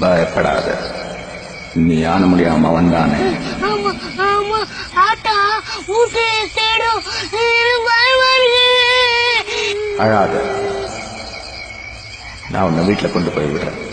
பயப்படாத. நீ ஆன முடியாம பயமா இருக்கு அழாத. நான் உன்னை வீட்டுல கொண்டு போய் விடுறேன்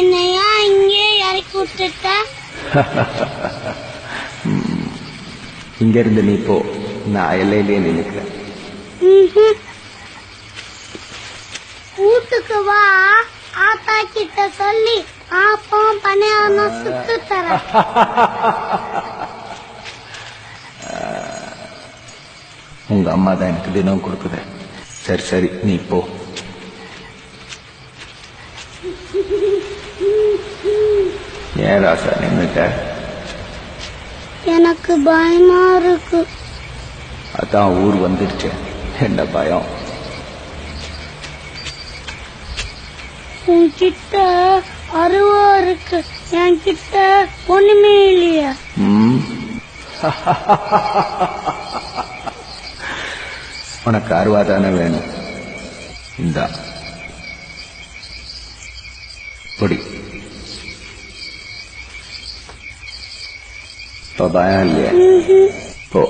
என்னையா இங்கே இறக்கி விட்டுட்ட? இங்க இருந்து நீ போ. நான் எல்லையிலேயே நினைக்கிறேன். வீட்டுக்கு வா. ஆத்தா கிட்ட சொல்லி ஆப்பம் பணியாரம் சுத்து தரேன். உங்க அம்மா தான் எனக்கு தினம் கொடுக்குது. சரி சரி நீ போ. ஏன் ராசா நின்னுட்ட? எனக்கு பயமா இருக்கு. அதான் ஊர் வந்துடுச்சு. என்ன பயம்? உன்கிட்ட அருவா இருக்கு. என்கிட்ட ஒண்ணுமே இல்லையா? உனக்கு அருவா தானே வேணும். இந்தா. பொடி. இப்போ பயம் இல்லையா. போ.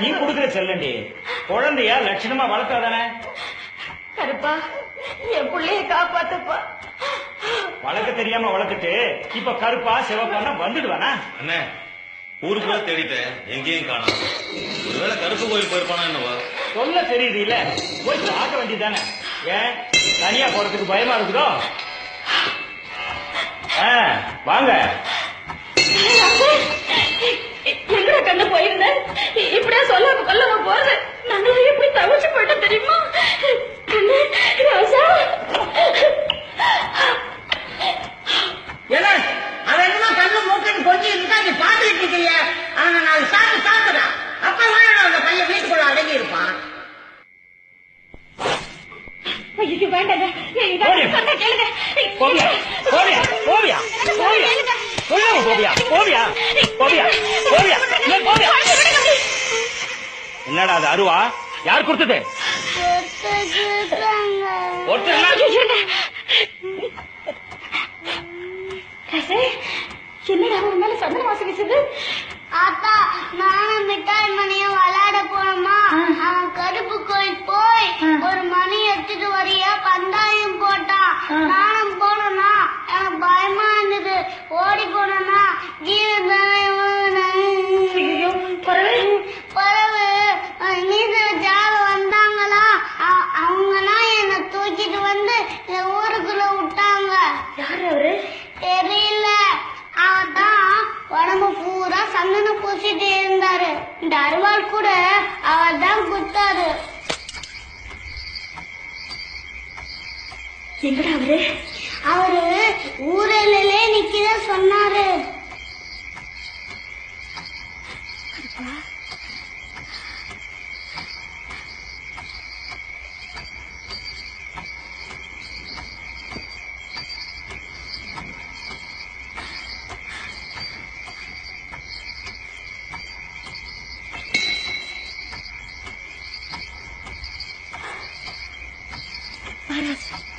நீ கொடுக்குற செல்லண்டி. குழந்தையா லட்சணமா வளர்த்தாதானே? கருப்பா என் பிள்ளைய காப்பாத்துப்பா. வளர்க்க தெரியாம வளர்த்துட்டு இப்ப கருப்பா சிவப்பானா வந்துடுவானா? அண்ணே ஊருக்குள்ள தேடிட்டேன் எங்கேயும் காணோம். ஒருவேளை கருப்பு கோயில் போயிருப்பானா என்னவா? சொல்ல தெரியுது இல்ல. போய் பார்க்க வேண்டியதானே ஏன்? தனியா போறதுக்கு பயமா இருக்குதோ? ஆ, வாங்க. கண்ணு போயிருந்த. இப்படியே சொல்லாம கொல்லாம போறது? நாங்களும் எப்படி தவிச்சு போயிட்டோம் தெரியுமா? கண்ணு ராசா. ஏலே, அவன் கண்ணு மூக்குன்னு இருக்கா நீ பாத்துக்கிட்டு அவனை நாலு சாப்பிட்டு சாப்பிடுறான் அப்ப வேணும் அந்த பையன் வீட்டுக்குள்ள அடங்கி இருப்பான் ஐயோ வேண்டாங்க. கேளுங்க. போவியா போவியா போவியா போவியா சொல்லாம போவியா போவியா போவியா போவியா ஏன் போவியா? என்னடா அது அருவா? யார் கொடுத்தது? என்னடா ஒரு மேல சந்தன வாசம் வீசுது? ஆத்தா நானும் மிட்டாய் மணியும் பூசிட்டு இருந்தாரு இந்த அருவாள் கூட அவர்? தான் குத்தாரு எங்கடா அவரு அவரு ஊரலே நிக்கிற சொன்னாரு. あら。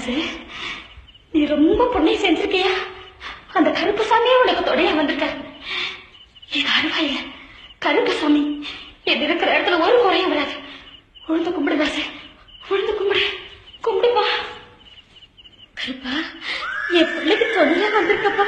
ராசு நீ ரொம்ப புண்ணியம் செஞ்சிருக்கியா அந்த கருப்பு சாமியே உனக்கு தொடைய வந்திருக்காரு. இது அருவாயில கருப்பு சாமி எது இருக்கிற இடத்துல ஒரு குறையும் வராது. உழுந்து கும்பிடு ராசு உழுந்து கும்பிடு. கும்பிடுப்பா. கருப்பா என் பிள்ளைக்கு தொடைய வந்திருக்கப்பா.